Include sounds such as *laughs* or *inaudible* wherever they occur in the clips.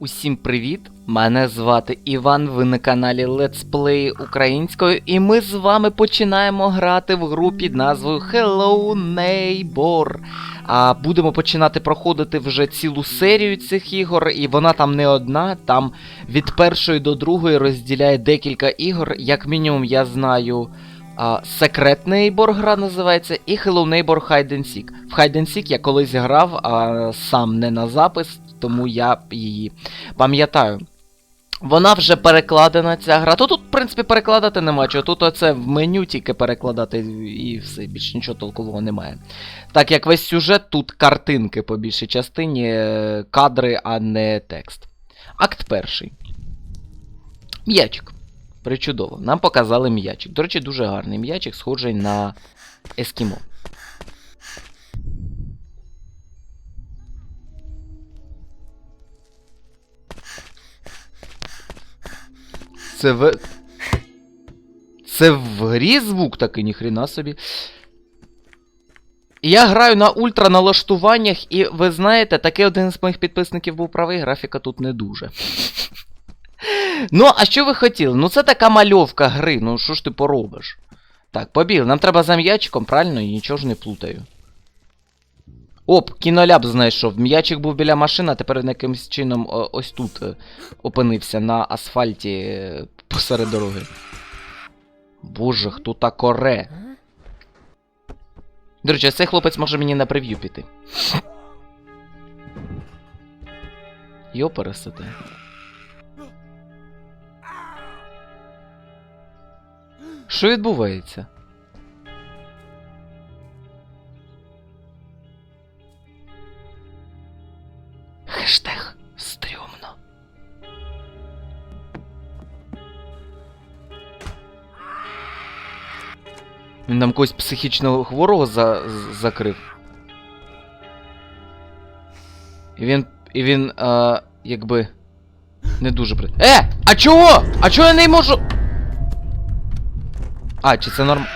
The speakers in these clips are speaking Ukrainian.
Усім привіт! Мене звати Іван. Ви на каналі Let's Play українською, і ми з вами починаємо грати в гру під назвою Hello Neighbor. А будемо починати проходити вже цілу серію цих ігор, і вона там не одна. Там від першої до другої розділяє декілька ігор. Як мінімум, я знаю. Secret Neighbor гра називається, і Hello Neighbor Hide and Seek. В Hide and Seek я колись грав, а сам не на запис, тому я її пам'ятаю. Вона вже перекладена, ця гра. То тут, в принципі, перекладати нема чого. Тут оце в меню тільки перекладати і все, більш нічого толкового немає. Так як весь сюжет, тут картинки по більшій частині, е, кадри, а не текст. Акт перший. М'ячик. Причудово. Нам показали м'ячик. До речі, дуже гарний м'ячик, схожий на ескімо. Це в. Це в грі звук такий, ніхрена собі. Я граю на ультра налаштуваннях, і ви знаєте, такий один з моїх підписників був правий, графіка тут не дуже. Ну, а що ви хотіли? Ну це така мальовка гри, ну що ж ти поробиш? Так, побіг. Нам треба за м'ячиком, правильно, і нічого ж не плутаю. Оп, кіноляб знайшов. М'ячик був біля машини, а тепер він якимось чином о, ось тут е, опинився на асфальті е, посеред дороги. Боже, хто так оре? До речі, цей хлопець може мені на прев'ю піти. Йо пересити. Що відбувається? Він там когось психічного хворого за... закрив. І він. І він. А, якби. Не дуже при. Е! А чого? А чого я не можу. А, чи це норм.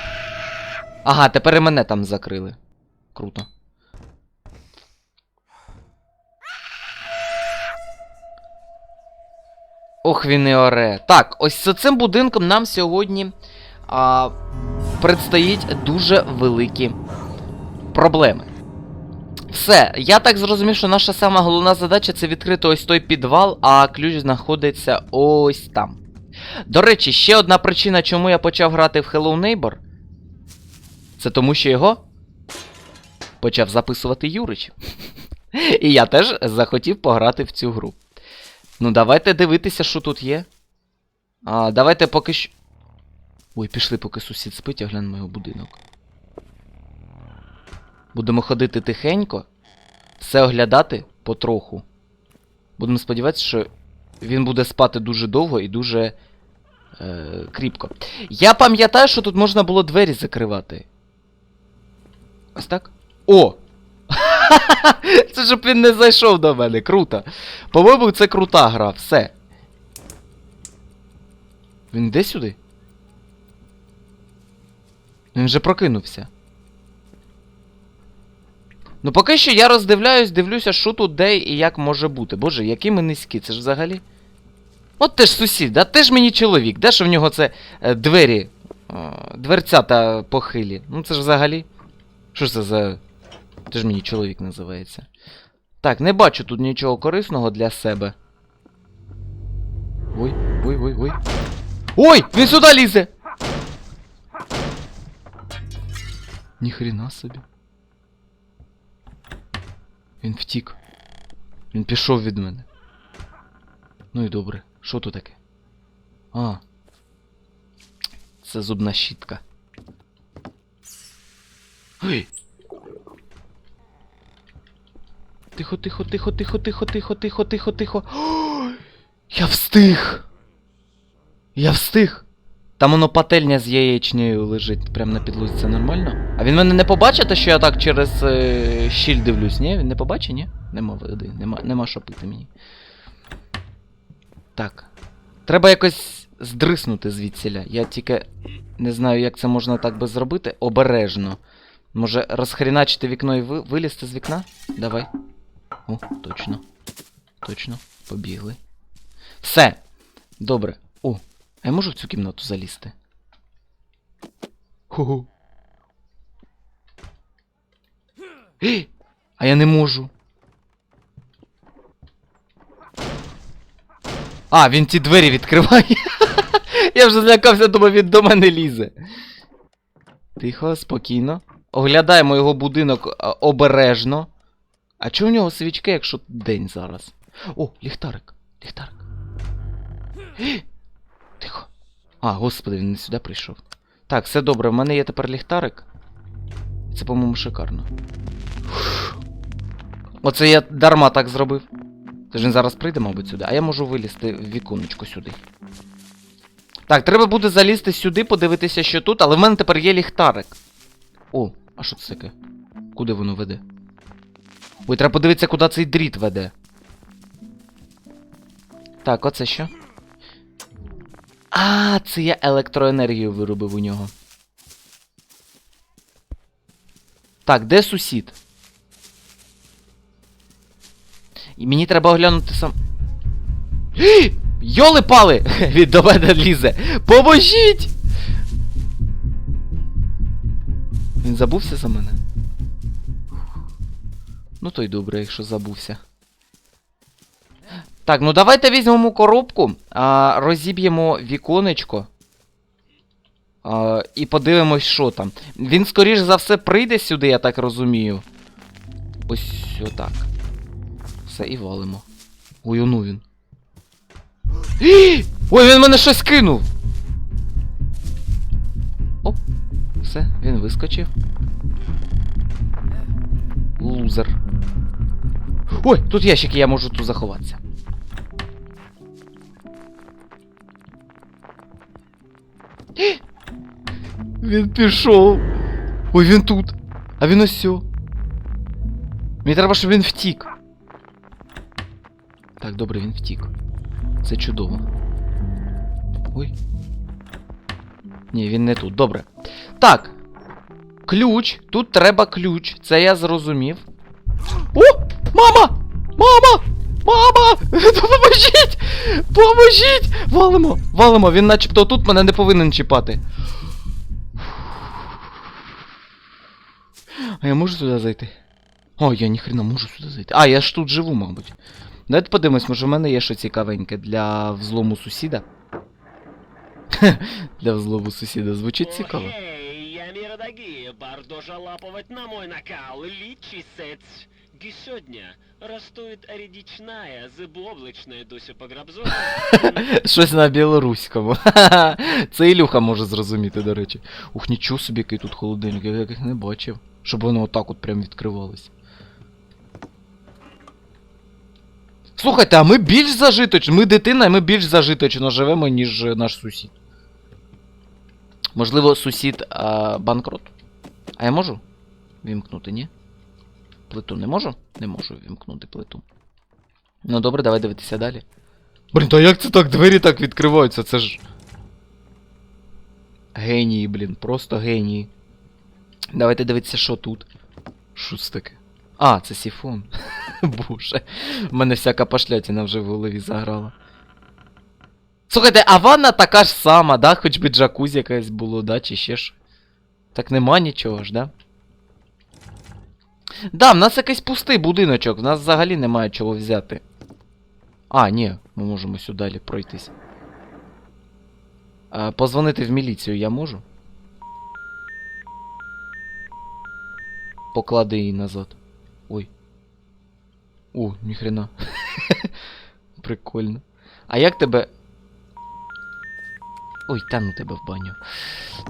Ага, тепер і мене там закрили. Круто. Ох, він і оре. Так, ось з цим будинком нам сьогодні а, предстоїть дуже великі проблеми. Все, я так зрозумів, що наша сама головна задача це відкрити ось той підвал, а ключ знаходиться ось там. До речі, ще одна причина, чому я почав грати в Hello Neighbor, це тому, що його почав записувати Юрич. І я теж захотів пограти в цю гру. Ну, давайте дивитися, що тут є. А, давайте поки що. Ой, пішли, поки сусід спить, а глянемо його будинок. Будемо ходити тихенько, все оглядати потроху. Будемо сподіватися, що він буде спати дуже довго і дуже е, кріпко. Я пам'ятаю, що тут можна було двері закривати. Ось так? О! *laughs* Це щоб він не зайшов до мене. Круто. По-моєму, це крута гра, все. Він йде сюди? Він вже прокинувся. Ну, поки що я роздивляюсь, дивлюся, що тут, де і як може бути. Боже, які ми низькі, це ж взагалі. От ти ж сусід, да? Ти ж мені чоловік, де ж в нього це е, двері, е, дверцята похилі. Ну це ж взагалі. Що ж це за. Ти ж мені чоловік називається. Так, не бачу тут нічого корисного для себе. Ой, ой, ой, ой. Ой! Він сюди лізе! Ніхрена собі. Він втік. Він пішов від мене. Ну і добре. Що тут таке? А. Це зубна щітка. Ой! Тихо, тихо, тихо, тихо, тихо, тихо, тихо, тихо, тихо. *gasps* Я встиг! Я встиг! Там воно пательня з яєчнею лежить прямо на підлозі, це нормально? А він мене не побачить, що я так через е, щіль дивлюсь, ні? Він не побачить, ні? Нема води, нема, нема що пити мені. Так. Треба якось здриснути звідсіля. Я тільки не знаю, як це можна так би зробити. Обережно. Може розхріначити вікно і ви... вилізти з вікна? Давай. О, точно. Точно, побігли. Все. Добре. А я можу в цю кімнату залізти? Ху-ху. А я не можу. А, він ті двері відкриває. *laughs* Я вже злякався, думав, він до мене лізе. Тихо, спокійно. Оглядаємо його будинок обережно. А чого в нього свічки, якщо день зараз? О, ліхтарик. Ліхтарик. Тихо. А, господи, він не сюди прийшов. Так, все добре, в мене є тепер ліхтарик. Це, по-моєму, шикарно. Оце я дарма так зробив. Тож він зараз прийде, мабуть, сюди, а я можу вилізти в віконечко сюди. Так, треба буде залізти сюди, подивитися, що тут, але в мене тепер є ліхтарик. О, а що це таке? Куди воно веде? Ой, треба подивитися, куди цей дріт веде. Так, оце що? А, це я електроенергію виробив у нього. Так, де сусід? І мені треба оглянути сам. Йоли пали! *laughs* Він до мене лізе! Поможіть! Він забувся за мене? Ну то й добре, якщо забувся. Так, ну давайте візьмемо коробку, а, розіб'ємо віконечко. А, і подивимось, що там. Він, скоріш за все, прийде сюди, я так розумію. Ось отак. Все, і валимо. Ой, ону він. Ой, він мене щось кинув! Оп, все, він вискочив. Лузер. Ой, тут ящики, я можу тут заховатися. Він пішов. Ой, він тут. А він ось. Мені треба, щоб він втік. Так, добре, він втік. Це чудово. Ой. Ні, він не тут. Добре. Так. Ключ. Тут треба ключ. Це я зрозумів. О! Мама! Мама! Мама! *laughs* Допоможіть! Поможіть! Валимо! Валимо! Він начебто тут мене не повинен чіпати. А я можу сюди зайти? О, я ніхрена можу сюди зайти. А, я ж тут живу, мабуть. Давайте подивимось, може в мене є що цікавеньке для взлому сусіда. *laughs* для взлому сусіда звучить цікаво. Эй, бардожа лаповать на мой накал, лічісець. Гі сьогодні ростует рідічная, зиблобличная досі пограбзо. *laughs* Щось на білоруському. *laughs* Це Ілюха може зрозуміти, до речі. Ух, нічого собі, який тут холодильник, я яких не бачив. Щоб воно отак от прям відкривалось. Слухайте, а ми більш зажиточно, ми дитина, і ми більш зажиточно живемо, ніж наш сусід. Можливо, сусід а, банкрот. А я можу вімкнути, ні? Плиту не можу? Не можу вімкнути плиту. Ну добре, давай дивитися далі. Блін, та як це так двері так відкриваються? Це ж. Генії, блін, просто генії. Давайте дивитися, що тут. Що це таке? А, це сіфон. *laughs* Боже. В мене всяка пошлятина вже в голові заграла. Слухайте, а ванна така ж сама, да? Хоч би джакузі якась було, да, чи ще ж. Так нема нічого ж, да? Да, в нас якийсь пустий будиночок, в нас взагалі немає чого взяти. А, ні, ми можемо сюди пройтись. Позвонити в міліцію я можу? Поклади її назад. Ой. О, ніхрена. *laughs* Прикольно. А як тебе. Ой, та ну тебе в баню.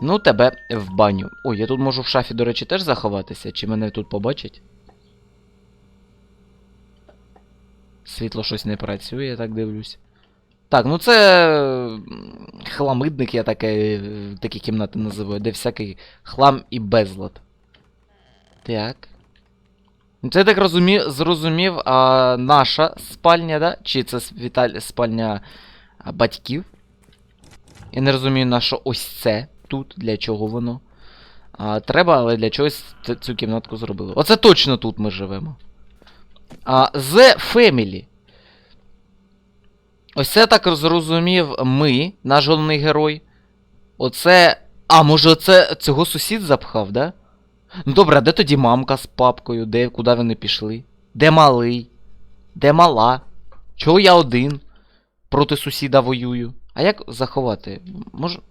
Ну, тебе в баню. Ой, я тут можу в шафі, до речі, теж заховатися, чи мене тут побачать? Світло щось не працює, я так дивлюсь. Так, ну це хламидник, я таке, е, такі кімнати називаю, де всякий хлам і безлад. Так. Ну, Це я так розумів, зрозумів, а, наша спальня, да? Чи це Віталь... спальня батьків? Я не розумію, на що ось це тут, для чого воно. А, треба, але для чогось цю кімнатку зробили. Оце точно тут ми живемо. А, The Family. Ось це так зрозумів ми, наш головний герой. Оце. А, може, оце цього сусід запхав, да? Ну добре, а де тоді мамка з папкою? Де, куди вони пішли? Де малий? Де мала? Чого я один проти сусіда воюю? А як заховати? Можу.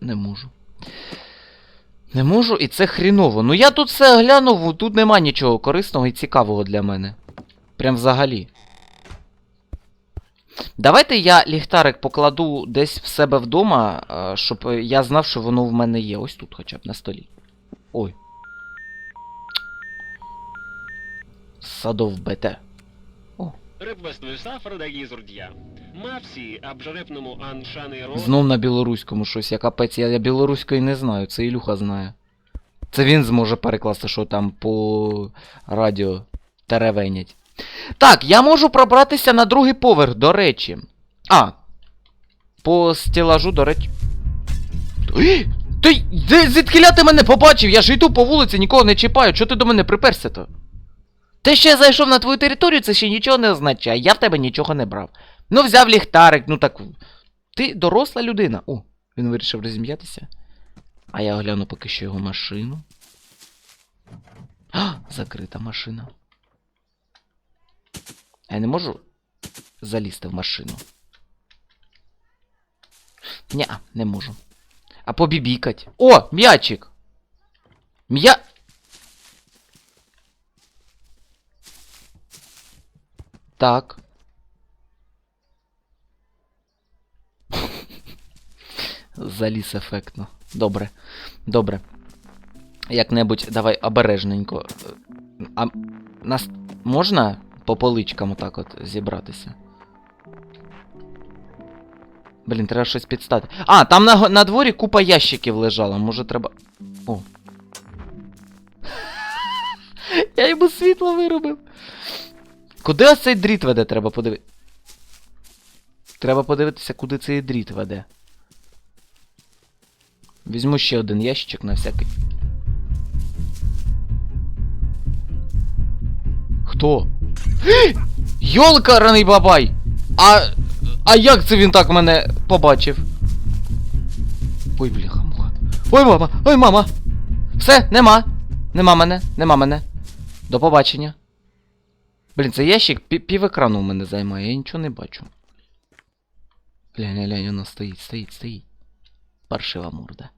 Не можу. Не можу, і це хріново. Ну я тут все глянув, тут нема нічого корисного і цікавого для мене. Прям взагалі. Давайте я ліхтарик покладу десь в себе вдома, щоб я знав, що воно в мене є. Ось тут хоча б на столі. Ой. Садов БТ. Друзья. Мавсі, обжарепному Аншани Ро... Знов на білоруському щось, я капець, я, я білоруської не знаю, це Ілюха знає. Це він зможе перекласти, що там по радіо теревенять. Так, я можу пробратися на другий поверх, до речі. А. По стелажу, до речі. Ти де звідкиля ти мене побачив? Я ж йду по вулиці, нікого не чіпаю. Чого ти до мене приперся то? Те, що я зайшов на твою територію, це ще нічого не означає. Я в тебе нічого не брав. Ну, взяв ліхтарик, ну так. Ти доросла людина. О, він вирішив розім'ятися. А я огляну поки що його машину. А, закрита машина. А я не можу залізти в машину. Ня, не можу. А побібікать. О, м'ячик! М'я. Так. *laughs* Заліз ефектно. Добре. Добре. Як-небудь, давай обережненько. А нас можна по поличкам отак от зібратися? Блін, треба щось підстати. А, там на, на дворі купа ящиків лежала. Може треба. О. *laughs* Я йому світло виробив. Куди ось цей дріт веде, треба подивитися. Треба подивитися, куди цей дріт веде. Візьму ще один ящичок на всякий. Хто? *gasps* Йолка, раний бабай! А. А як це він так мене побачив? Ой, бляха муха. Ой, мама! Ой, мама! Все, нема! Нема мене, нема мене. До побачення. Блін, цей ящик пі- пів екрану у мене займає, я нічого не бачу. Глянь, глянь, воно стоїть, стоїть, стоїть. Паршива морда.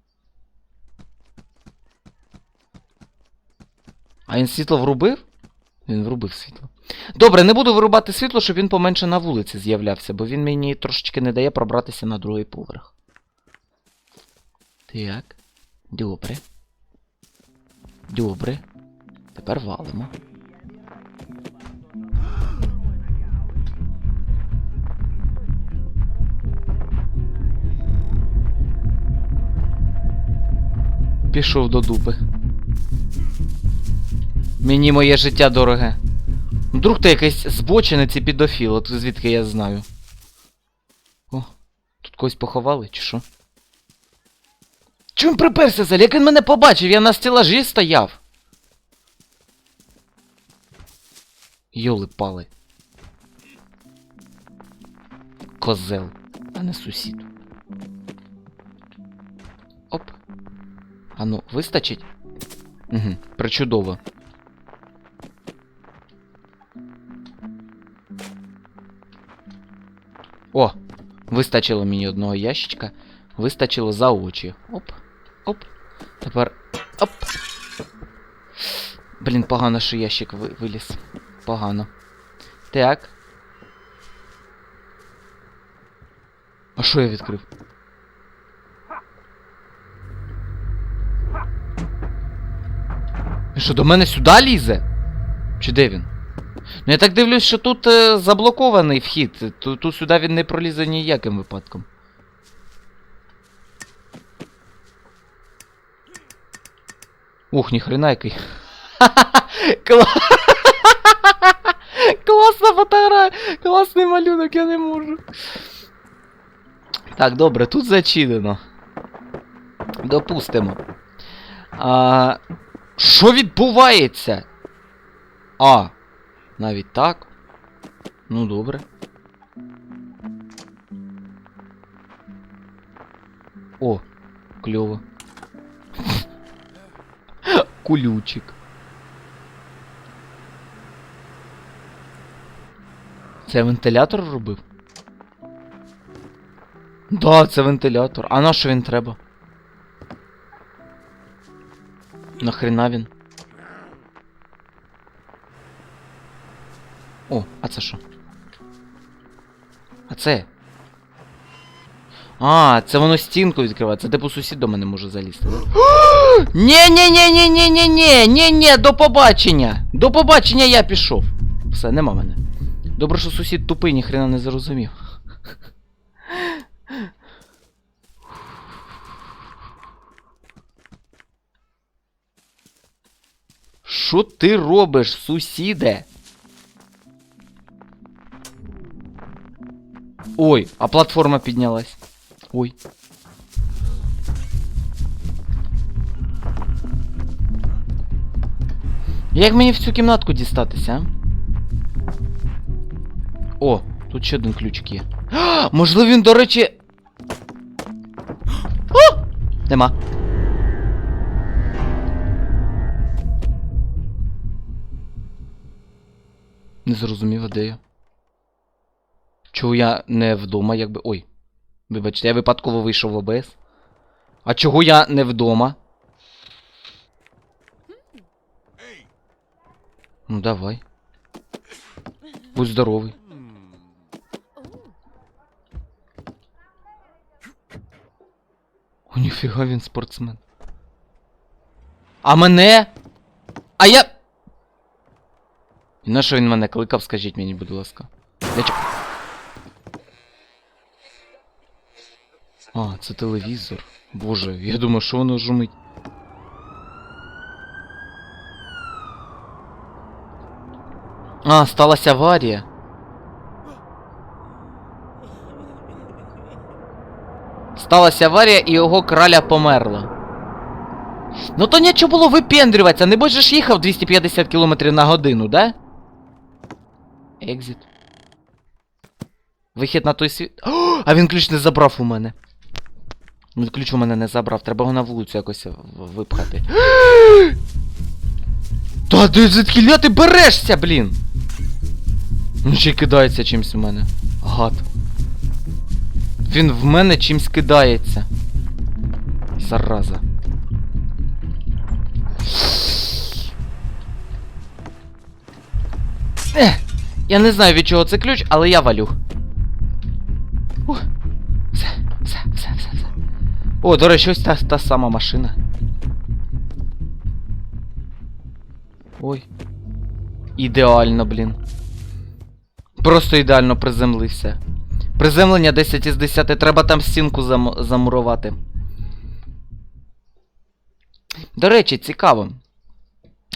А він світло врубив? Він врубив світло. Добре, не буду вирубати світло, щоб він поменше на вулиці з'являвся, бо він мені трошечки не дає пробратися на другий поверх. Так. Добре. Добре. Тепер валимо. Пішов до дупи. Мені моє життя дороге. Вдруг ти якийсь збочинець і підофіл, от звідки я знаю. О, тут когось поховали, чи що? Чому приперся взагалі? Як він мене побачив? Я на стелажі стояв. Йоли пали. Козел, а не сусід. Оп. А ну, вистачить? Угу, причудово. Вистачило мені одного ящичка. Вистачило за очі. Оп. Оп. Тепер. Оп. Блін, погано, що ящик ви- виліз. Погано. Так. А що я відкрив? Він що, до мене сюди лізе? Чи де він? Ну я так дивлюсь, що тут е, заблокований вхід. Тут, тут сюди він не пролізе ніяким випадком. Ух, ніхрена який. *laughs* Кла- *laughs* Класна фотографія! Класний малюнок, я не можу. Так, добре, тут зачинено. Допустимо. А, що відбувається? А, навіть так? Ну добре. О, кльово. *laughs* Кулючик. Це вентилятор робив? Да, це вентилятор. А на що він треба? Нахрена він? О, а це що? А це? А, це воно стінку відкриває. Це типу сусід до мене може залізти, да? *gasps* Ні, ні, ні, ні, ні, ні, ні, ні, ні, до побачення. До побачення я пішов. Все, нема мене. Добре, що сусід тупий, ніхрена не зрозумів. Що ти робиш, сусіде? Ой, а платформа піднялась. Ой. Як мені в цю кімнатку дістатися, а? О, тут ще один ключик є. А, можливо, він, до речі. *gasps* О! Нема. Не зрозумів, де я? Чого я не вдома, якби. Ой. Вибачте, я випадково вийшов в ОБС. А чого я не вдома? Ну давай. Будь здоровий. О, ніфіга він спортсмен. А мене? А я. І на що він мене кликав, скажіть мені, будь ласка. Я чо... А, це телевізор. Боже, я думаю, що воно жумить. А, сталася аварія. Сталася аварія і його краля померла. Ну то нічого було випендрюватися, не будеш ж їхав 250 км на годину, да? Екзит. Вихід на той світ. О, а він ключ не забрав у мене. Він ключ у мене не забрав, треба його на вулицю якось випхати. *gasps* Та ти звідки ти берешся, блін? Ну ще й кидається чимсь у мене. Гад. Він в мене чимсь кидається. Зараза. Ех, я не знаю від чого це ключ, але я валю. О, до речі, ось та, та сама машина. Ой. Ідеально, блін. Просто ідеально приземлився. Приземлення 10 із 10, треба там стінку зам... замурувати. До речі, цікаво.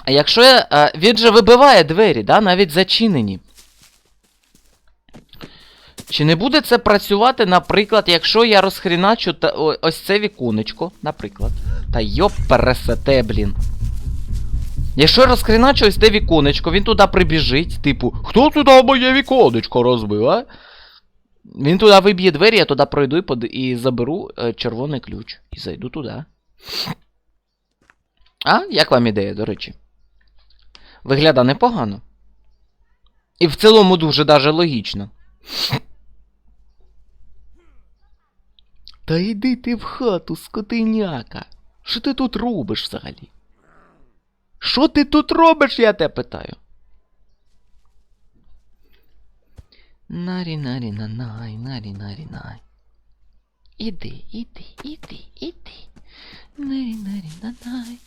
А якщо я. А, він же вибиває двері, да, навіть зачинені. Чи не буде це працювати, наприклад, якщо я розхріначу та, ось це віконечко, наприклад. Та йоп пересете, блін. Якщо я розхріначу ось те віконечко, він туди прибіжить, типу, хто туди моє віконечко розбив, а? Він туди виб'є двері, я туди пройду і, под... і заберу е, червоний ключ. І зайду туди. А? Як вам ідея, до речі? Вигляда непогано. І в цілому дуже даже логічно. Та йди ти в хату, скотиняка. Що ти тут робиш взагалі? Що ти тут робиш, я тебе питаю? Нарі нарі на най, нарі нарі най. Іди, іди, іди, іди. Нарі нарі на най,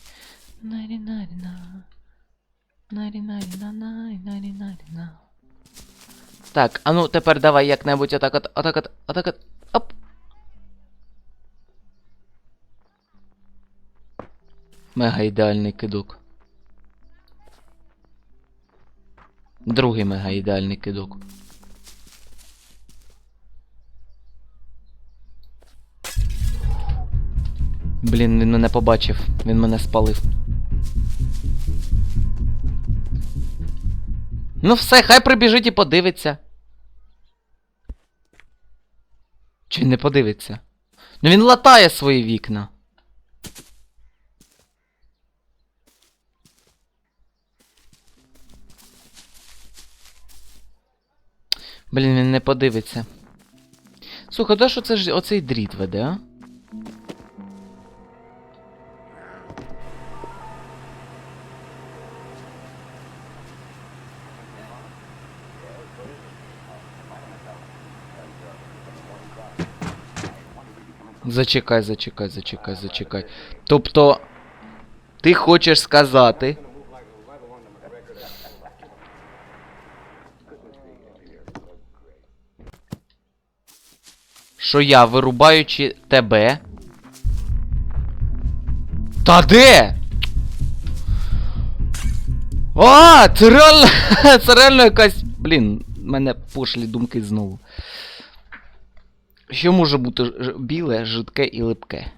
нарі нарі на. Нарі нарі на най, нарі нарі на. Так, а ну тепер давай як-небудь отак от, отак от, отак от, оп. Мега ідеальний кидок. Другий мега ідеальний кидок. Блін, він мене побачив, він мене спалив. Ну все, хай прибіжить і подивиться. Чи не подивиться? Ну він латає свої вікна. Блін, він не подивиться. Слухай, де що це ж оцей дріт веде, а? Зачекай, зачекай, зачекай, зачекай. Тобто, ти хочеш сказати. Що я, вирубаючи тебе. Та де? А, це реально. *laughs* Це реально якась. Блін, мене пошлі думки знову. Що може бути біле, жидке і липке?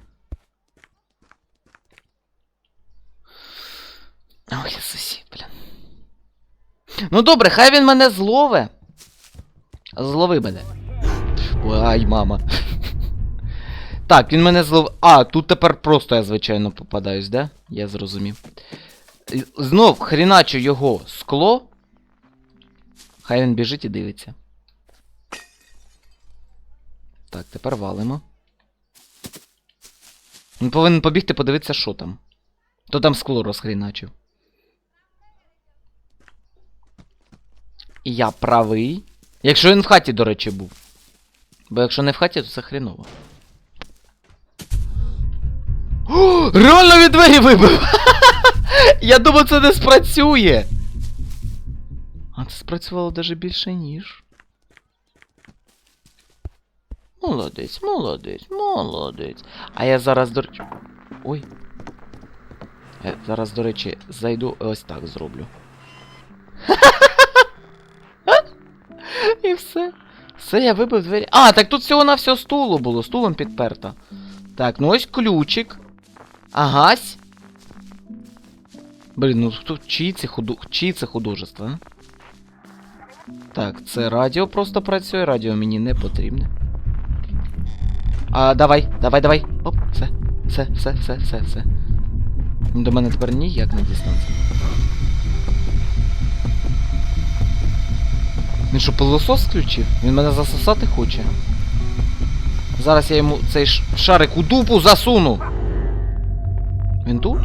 Ой, Ісусі, блін. Ну добре, хай він мене злове. Злови мене. Ай, мама. Так, він мене злов. А, тут тепер просто я, звичайно, попадаюсь, да? Я зрозумів. Знов хріначу його скло. Хай він біжить і дивиться. Так, тепер валимо. Він повинен побігти подивитися, що там. То там скло розхріначив. Я правий. Якщо він в хаті, до речі, був. Бо якщо не в хаті, то це хріново. О, реально від двері вибив! *laughs* Я думав, це не спрацює. А це спрацювало навіть більше, ніж. Молодець, молодець, молодець. А я зараз, до речі. Ой. Я зараз, до речі, зайду ось так зроблю. *laughs* І все. Все, я вибив двері. А, так тут всього на всього стулу було, стулом підперто. Так, ну ось ключик. Агась. Блін, ну тут чиї це худу... чиї це художество? Так, це радіо просто працює, радіо мені не потрібне. А, давай, давай, давай. Оп, все, все, все, все, все, все. До мене тепер ніяк не дістанеться. Він що, пилосос включив? Він мене засосати хоче. Зараз я йому цей шарик у дупу засуну. Він тут?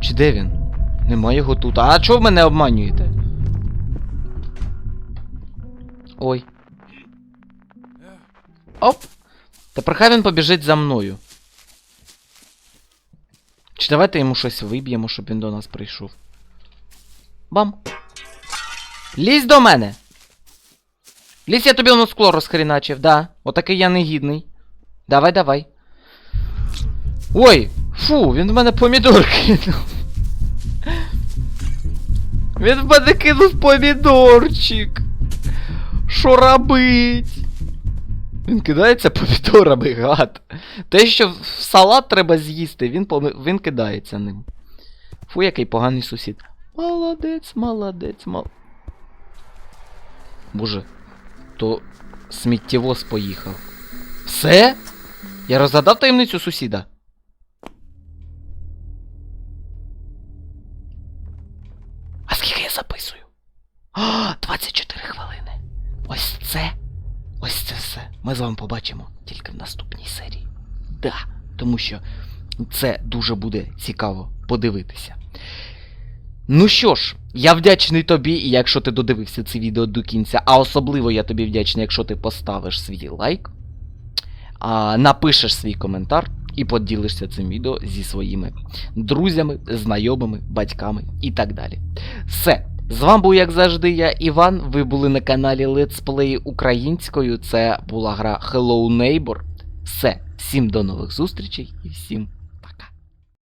Чи де він? Нема його тут. А чого ви мене обманюєте? Ой. Оп. Тепер хай він побіжить за мною. Чи давайте йому щось виб'ємо, щоб він до нас прийшов. Бам. Лізь до мене! Лізь, я тобі воно скло розхріначив, да. Отакий я негідний. Давай, давай. Ой! Фу, він в мене помідор кинув. Він в мене кинув помідорчик. Що робить? Він кидається помідорами, гад. Те, що в салат треба з'їсти, він, поми- він кидається ним. Фу, який поганий сусід. Молодець, молодець, мол. Боже, то сміттєвоз поїхав. Все? Я розгадав таємницю сусіда. А скільки я записую? А, 24 хвилини. Ось це. Ось це все. Ми з вами побачимо тільки в наступній серії. Да, тому що це дуже буде цікаво подивитися. Ну що ж, я вдячний тобі, якщо ти додивився це відео до кінця, а особливо я тобі вдячний, якщо ти поставиш свій лайк, а, напишеш свій коментар і поділишся цим відео зі своїми друзями, знайомими, батьками і так далі. Все. З вами був, як завжди, я, Іван. Ви були на каналі Play українською. Це була гра Hello Neighbor. Все, всім до нових зустрічей і всім